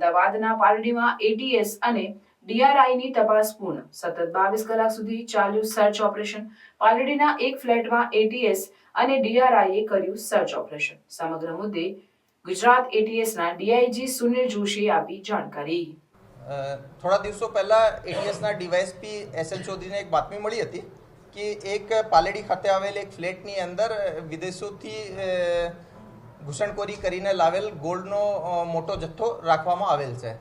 અમદાવાદના પાલડીમાં એટીએસ અને ડીઆરઆઈની તપાસ પૂર્ણ. સતત બાવીસ કલાક સુધી ચાલ્યું સર્ચ ઓપરેશન પાલડીના એક ફ્લેટમાં એટીએસ અને ડીઆરઆઈએ કર્યું સર્ચ ઓપરેશન સમગ્ર મુદ્દે ગુજરાત એટીએસના ડીઆઈજી સુનિલ જોશીએ આપી જાણકારી. થોડા દિવસો પહેલાં એટીએસના ડીવાયએસપી એસએલ ચૌધરીને એક બાતમી મળી હતી કે એક પાલેડી ખાતે આવેલ એક ફ્લેટની અંદર વિદેશોથી ઘૂસણખોરી કરીને લાવેલ ગોલ્ડનો મોટો જથ્થો રાખવામાં આવેલ છે.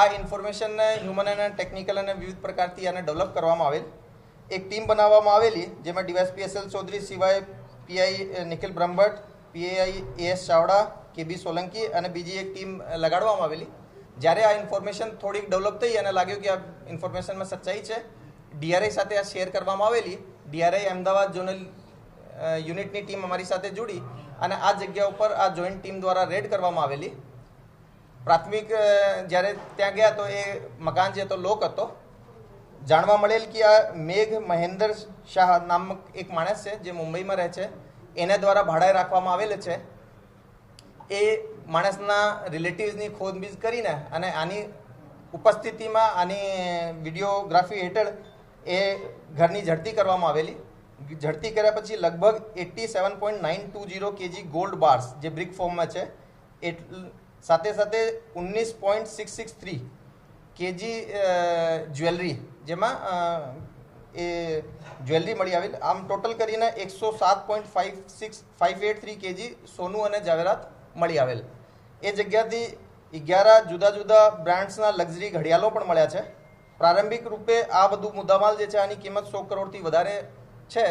આ ઇન્ફોર્મેશનને હ્યુમન અને ટેકનિકલ અને વિવિધ પ્રકારથી આને ડેવલપ કરવામાં આવેલ. એક ટીમ બનાવવામાં આવેલી, જેમાં ડીવાયસપીએસએલ ચૌધરી સિવાય PI Nikhil Brahmbhatt P A I A S Chavda K B Solanki અને બીજી એક ટીમ લગાડવામાં આવેલી. જ્યારે આ ઇન્ફોર્મેશન થોડીક ડેવલપ થઈ અને લાગ્યું કે આ ઇન્ફોર્મેશનમાં સચ્ચાઈ છે ડીઆરઆઈ સાથે આ શેર કરવામાં આવેલી. ડીઆરઆઈ અમદાવાદ ઝોનલ યુનિટની ટીમ અમારી સાથે જોડી અને આ જગ્યા ઉપર આ જોઈન્ટ ટીમ દ્વારા રેડ કરવામાં આવેલી. પ્રાથમિક જ્યારે ત્યાં ગયા તો એ મકાન જે હતો, લોક હતો. જાણવા મળેલ કે આ મેઘ મહેન્દ્ર શાહ નામક એક માણસ છે, જે મુંબઈમાં રહે છે. એને દ્વારા ભાડાએ રાખવામાં આવેલ છે. એ માણસના રિલેટિવ્સની ખોદબીજ કરીને અને આની ઉપસ્થિતિમાં આની વિડીયોગ્રાફી હેઠળ એ ઘરની ઝડપી કરવામાં આવેલી. ઝડપી કર્યા પછી લગભગ eighty seven point nine two zero KG gold bars જે બ્રિક ફોર્મમાં છે એટલ સાથે સાથે ઓગણીસ point six six three KG jewellery જેમાં એ જ્વેલરી મળી આવેલ. આમ ટોટલ કરીને એકસો સાત point five six, five eight three KG સોનું અને જાવેરાત મળી આવેલ. એ જગ્યાથી અગિયાર જુદા જુદા બ્રાન્ડ્સના લક્ઝરી ઘડિયાળો પણ મળ્યા છે. પ્રારંભિક રૂપે આ બધું મુદ્દામાલ જે છે, આની કિંમત સો કરોડથી વધારે છે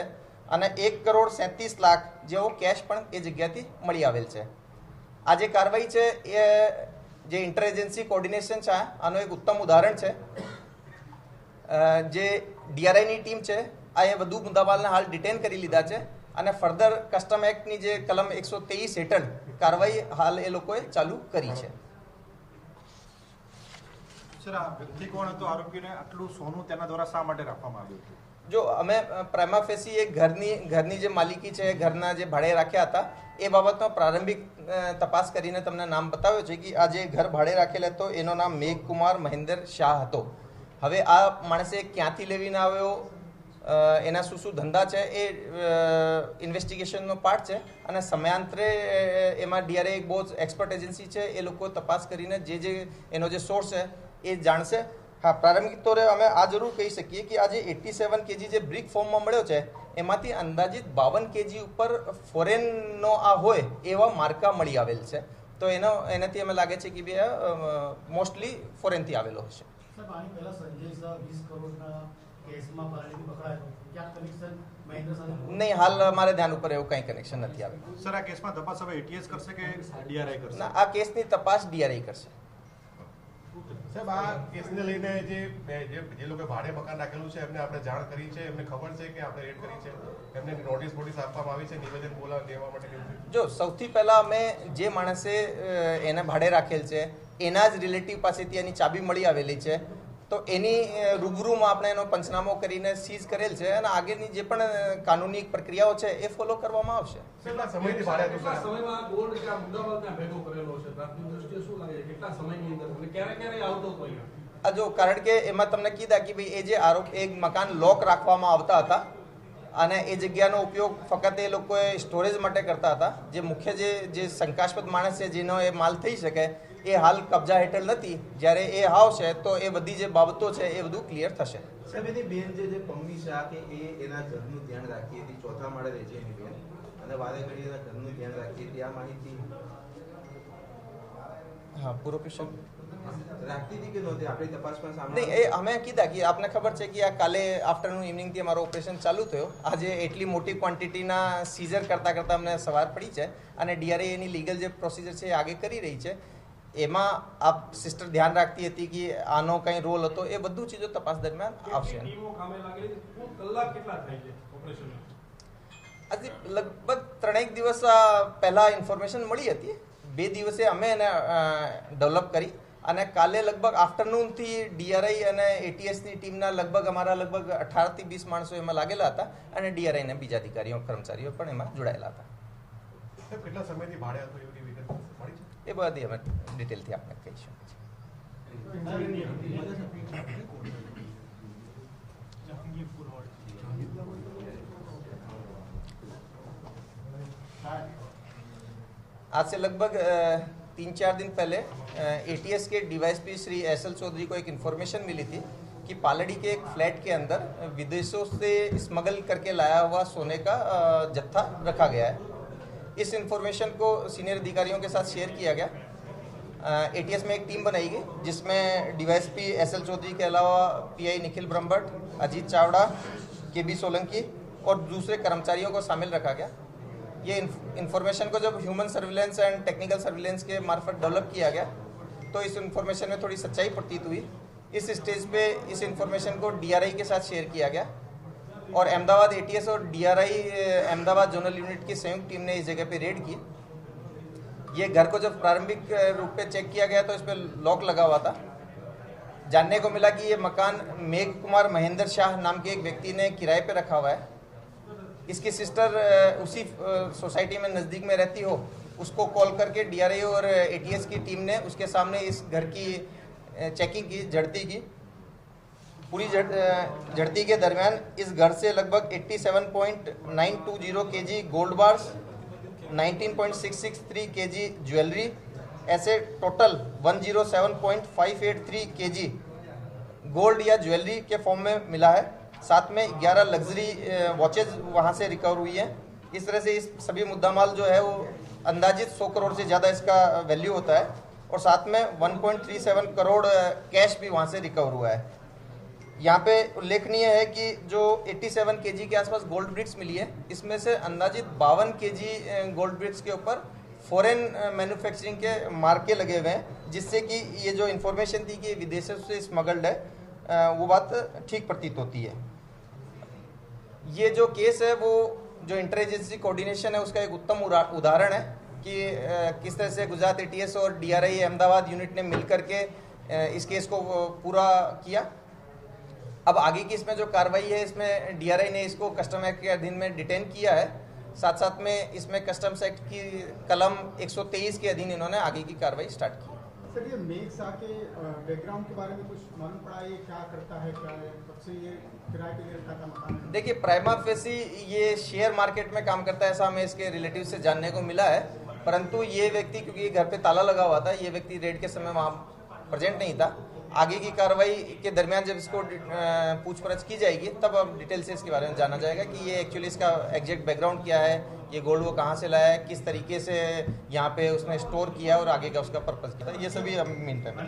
અને એક કરોડ સેંત્રીસ લાખ જેવો કેશ પણ એ જગ્યાથી મળી આવેલ છે. આ જે કાર્યવાહી છે એ જે ઇન્ટર એજન્સી કોર્ડિનેશન છે, આનું એક ઉત્તમ ઉદાહરણ છે. જે ડીઆરઆઈની ટીમ છે, આ એ વધુ મુદ્દામાલને હાલ ડિટેન કરી લીધા છે અને ફર્ધર કસ્ટમ એક્ટની જે કલમ એકસો તેવીસ હેઠળ કાર્યવાહી હાલ એ લોકોએ ચાલુ કરી છે. સર, આ વ્યક્તિ કોણ હતો? આરોપીને આટલું સોનું તેના દ્વારા શા માટે રાખવામાં આવ્યું હતું? જો અમે ફેસી એક ઘરની ઘરની જે માલિકી છે, ઘરના જે ભાડે રાખ્યા હતા, એ બાબતનો પ્રારંભિક તપાસ કરીને તમને નામ બતાવ્યો છે કે આ જે ઘર ભાડે રાખેલ હતો એનો નામ મેઘકુમાર મહેન્દર શાહ હતો. હવે આ માણસે ક્યાંથી લેવીને આવ્યો? એના શું શું ધંધા છે? એ ઇન્વેસ્ટિગેશનનો પાર્ટ છે. અને સમયાંતરે એમાં ડીઆરએ એક બહુ એક્સપર્ટ એજન્સી છે. એ લોકો તપાસ કરીને જે જે એનો જે સોર્સ છે, એ જાણશે. હા પ્રારંભિક તોરે અમે આ જરૂર કહી શકીએ કે આજે એટી સેવન કેજી જે બ્રિક ફોર્મમાં મળ્યો છે એમાંથી અંદાજિત બાવન કેજી ઉપર ફોરેનનો આ હોય એવા માર્કા મળી આવેલ છે. તો એનો એનાથી અમે લાગે છે કે બે મોસ્ટલી ફોરેનથી આવેલો હશે સાહેબ આની પહેલા સંજય શાહ વીસ કરોડના કેસમાં પાર્ટીથી પકડાયો. હતો ક્યાં કનેક્શન મહેન્દ્ર સાથે નહીં હાલ મારે ધ્યાન ઉપર એવું કંઈ કનેક્શન નથી આવેલું સર આ કેસમાં તપાસ હવે એટીએસ કરશે કે ડીઆરઆઈ કરશે? ના આ કેસની તપાસ ડીઆરઆઈ કરશે. સાહેબ, આ કેસને લઈને જે જે લોકો ભાડે મકાન રાખેલું છે, એમને આપણે જાણ કરી છે, એમને ખબર છે કે આપણે રેડ કરી છે, એમને નોટિસ બોટિસ આપવામાં આવી છે, નિવેદન બોલા દેવા માટે? જો, સૌથી પહેલાં અમે જે માણસે એને ભાડે રાખેલ છે, એના જ રિલેટિવ પાસેથી એની ચાબી મળી આવેલી છે તો એની રૂબરૂમાં આપણે એનો પંચનામો કરીને સીઝ કરેલ છે અને આગળની જે પણ કાનૂની પ્રક્રિયાઓ છે એ ફોલો કરવામાં આવશે. જો કારણ કે એમાં તમને કીધા કે ભાઈ એ જે આરોપ એક મકાન લોક રાખવામાં આવતા હતા. અને એ જગ્યાનો ઉપયોગ ફક્ત એ લોકોએ સ્ટોરેજ માટે કરતા હતા. જે મુખ્ય જે જે શંકાસ્પદ માણસ છે, જેનો એ માલ થઈ શકે, એ હાલ કબજા હેઠળ નથી. જ્યારે એ આવશે, તો એ બધી જે બાબતો છે, એ બધું ક્લિયર થશે. સાહેબ, એની બેન જે છે પમ્મી શાહ કે એ, એના ઘરનું ધ્યાન રાખી હતી, ચોથા માળે રહે છે એની બેન. અને વારે ઘડી એના ઘરનું ધ્યાન રાખી હતી, આ માહિતી હા પૂરો ક્વેશ્ચન નહીં એ અમે કીધા કે આપને ખબર છે કે આ કાલે આફ્ટરનૂન ઇવનિંગથી અમારો ઓપરેશન ચાલુ થયો. આજે એટલી મોટી ક્વોન્ટિટીના સીઝર કરતાં કરતાં અમને સવાર પડી છે અને ડીઆરએ એની લીગલ જે પ્રોસિજર છે એ આગે કરી રહી છે. એમાં આપ સિસ્ટર ધ્યાન રાખતી હતી કે આનો કંઈ રોલ હતો એ બધું ચીજો તપાસ દરમિયાન આવશે. કેટલી ટીમો કામે લાગેલી છે? કુલ કલાક કેટલા થાય છે ઓપરેશનમાં આજે લગભગ ત્રણેક દિવસ પહેલા ઇન્ફોર્મેશન મળી હતી. બે દિવસે અમે એને ડેવલપ કરી અને કાલે લગભગ આફ્ટરનૂનથી ડીઆરઆઈ અને એટીએસની ટીમના લગભગ અમારા લગભગ અઢારથી વીસ માણસો એમાં લાગેલા હતા અને ડીઆરઆઈના બીજા અધિકારીઓ કર્મચારીઓ પણ એમાં જોડાયેલા હતા. કેટલા સમયથી ભાડે હતું એવી વિગત એ બધી અમે ડિટેલથી આપણે કહીશું. आज से लगभग तीन चार दिन पहले एटीएस के DYSP Shri S L Chaudhary को एक इन्फॉर्मेशन मिली थी कि पालड़ी के एक फ्लैट के अंदर विदेशों से स्मगल करके लाया हुआ सोने का जत्था रखा गया है। इस इन्फॉर्मेशन को सीनियर अधिकारियों के साथ शेयर किया गया। एटीएस में एक टीम बनाई गई, जिसमें डीवाईएसपी एस एल चौधरी के अलावा PI Nikhil Brahmbhatt, Ajit Chavda, K B Solanki और दूसरे कर्मचारियों को शामिल रखा गया। ये इन्फॉर्मेशन को जब human surveillance and technical surveillance के मार्फत डेवलप किया गया तो इस इन्फॉर्मेशन में थोड़ी सच्चाई प्रतीत हुई। इस स्टेज पे इस इन्फॉर्मेशन को डीआरआई के साथ शेयर किया गया और अहमदाबाद एटीएस और डीआरआई अहमदाबाद जोनल यूनिट की संयुक्त टीम ने इस जगह पे रेड की। ये घर को जब प्रारंभिक रूप पे चेक किया गया तो इस पर लॉक लगा हुआ था। जानने को मिला कि ये मकान मेघ कुमार महेंद्र शाह नाम के एक व्यक्ति ने किराए पे रखा हुआ है। इसकी सिस्टर उसी सोसाइटी में नज़दीक में रहती हो, उसको कॉल करके डीआरआई और एटीएस की टीम ने उसके सामने इस घर की चेकिंग की, झड़ती की। पूरी झड़ती के दरमियान इस घर से लगभग 87.920 KG gold bars 19.663 KG jewellery ऐसे टोटल 107.583 केजी गोल्ड या ज्वेलरी के फॉर्म में मिला है। साथ में 11 लग्जरी वॉचेज वहाँ से रिकवर हुई है। इस तरह से इस सभी मुद्दा माल जो है वो अंदाजित 100 करोड़ से ज़्यादा इसका वैल्यू होता है। और साथ में 1.37 करोड़ कैश भी वहाँ से रिकवर हुआ है। यहाँ पे उल्लेखनीय है कि जो 87 केजी के आसपास गोल्ड ब्रिक्स मिली है, इसमें से अंदाजित बावन केजी गोल्ड ब्रिक्स के ऊपर फॉरेन मैन्युफैक्चरिंग के मार्के लगे हुए हैं, जिससे कि ये जो इन्फॉर्मेशन थी कि विदेशों से स्मगल्ड है वो बात ठीक प्रतीत होती है। ये जो केस है, वो जो इंटर एजेंसी कोऑर्डिनेशन है, उसका एक उत्तम उदाहरण है कि किस तरह से गुजरात एटीएस और डीआरआई अहमदाबाद यूनिट ने मिलकर के इस केस को पूरा किया। अब आगे की इसमें जो कार्रवाई है, इसमें डीआरआई ने इसको कस्टम एक्ट के अधीन में डिटेन किया है। साथ साथ में इसमें कस्टम्स एक्ट की कलम 123 के अधीन इन्होंने आगे की कार्रवाई स्टार्ट की। सर, ये आके बैकग्राउंड के बारे में कुछ मालूम पड़ा? ये क्या करता है, क्या है? ये किराए रखा था मकान? देखिए प्राइमा फेसी ये शेयर मार्केट में काम करता है, ऐसा हमें इसके रिलेटिव से जानने को मिला है। परंतु ये व्यक्ति, क्योंकि घर पे ताला लगा हुआ था, ये व्यक्ति रेड के समय वहाँ प्रेजेंट नहीं था। आगे की कार्रवाई के दरमियान जब इसको पूछ पूछपरछ की जाएगी, तब अब डिटेल से इसके बारे में जाना जाएगा कि ये एक्चुअली इसका एग्जैक्ट बैकग्राउंड क्या है, ये गोल्ड वो कहाँ से लाया है, किस तरीके से यहाँ पे उसने स्टोर किया और आगे का उसका पर्पज़ क्या था ये सभी हम मीन टाइम